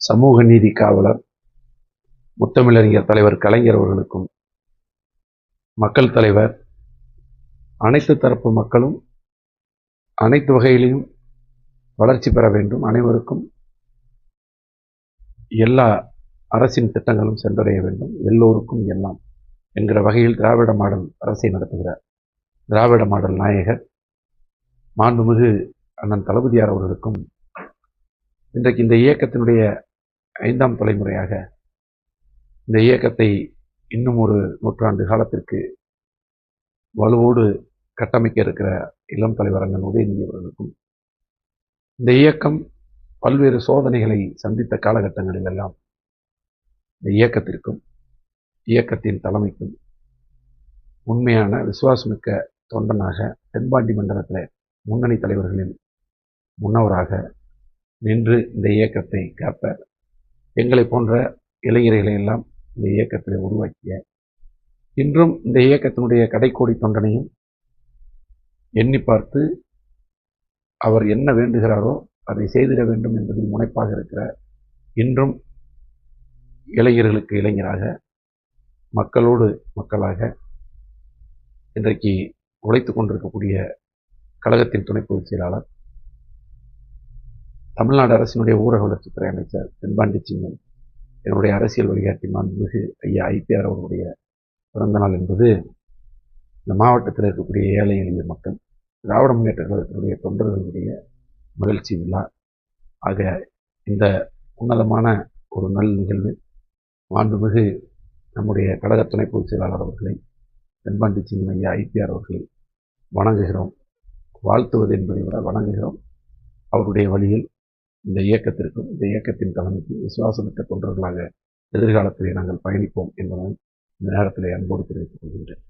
சமூக நீதி காவலர் முத்தமிழறிஞர் தலைவர் கலைஞர் அவர்களுக்கும் மக்கள் தலைவர் அனைத்து தரப்பு மக்களும் அனைத்து வகையிலையும் வளர்ச்சி பெற வேண்டும். அனைவருக்கும் எல்லா அரசின் திட்டங்களும் சென்றடைய வேண்டும். எல்லோருக்கும் எல்லாம் என்கிற வகையில் திராவிட மாடல் அரசை நடத்துகிறார். திராவிட மாடல் நாயகர் மாண்புமிகு அண்ணன் தளபதியார் அவர்களுக்கும் இன்றைக்கு இந்த இயக்கத்தினுடைய ஐந்தாம் தலைமுறையாக இந்த இயக்கத்தை இன்னும் ஒரு நூற்றாண்டு காலத்திற்கு வலுவோடு கட்டமைக்க இருக்கிற இளம் தலைவர் அண்ணன் உதயநிதி அவர்களுக்கும் இந்த இயக்கம் பல்வேறு சோதனைகளை சந்தித்த காலகட்டங்களில் எல்லாம் இந்த இயக்கத்திற்கும் இயக்கத்தின் தலைமைக்கும் உண்மையான விசுவாசமிக்க தொண்டனாக தென்பாண்டி மண்டலத்தில் முன்னணி தலைவர்களின் முன்னவராக நின்று இந்த இயக்கத்தை காப்பார். எங்களை போன்ற இளைஞர்களை எல்லாம் இந்த இயக்கத்தில் உருவாக்கிய இன்றும் இந்த இயக்கத்தினுடைய கடைக்கோடி தொண்டனையும் எண்ணி பார்த்து அவர் என்ன வேண்டுகிறாரோ அதை செய்திட வேண்டும் என்பதில் முனைப்பாக இருக்கிற இன்றும் இளைஞர்களுக்கு இளைஞராக மக்களோடு மக்களாக இன்றைக்கு உழைத்து கொண்டிருக்கக்கூடிய கழகத்தின் துணை பொதுச் செயலாளர் தமிழ்நாடு அரசினுடைய ஊரக வளர்ச்சித்துறை அமைச்சர் தென்பாண்டி சிங்கம் என்னுடைய அரசியல் வழிகாட்டி மாண்புமிகு ஐயா ஐபிஆர் அவர்களுடைய பிறந்த நாள் என்பது இந்த மாவட்டத்தில் இருக்கக்கூடிய ஏழை எளிய மக்கள் திராவிட முன்னேற்ற கழகத்தினுடைய தொண்டர்களுடைய மகிழ்ச்சி விழா. ஆக இந்த உன்னதமான ஒரு நல் நிகழ்வு. மாண்புமிகு நம்முடைய கழக துணை பொதுச் செயலாளர் அவர்களை தென்பாண்டி சின்ன ஐயா ஐபிஆர் அவர்களை வணங்குகிறோம். வாழ்த்துவது என்பதை விட வணங்குகிறோம். அவருடைய வழியில் இந்த இயக்கத்திற்கும் இந்த இயக்கத்தின் தலைமைக்கும் விசுவாசமிக்க தொண்டர்களாக எதிர்காலத்திலே நாங்கள் பயணிப்போம் என்பதை இந்த நேரத்தில் அன்போடு தெரிவித்துக் கொள்கின்றேன்.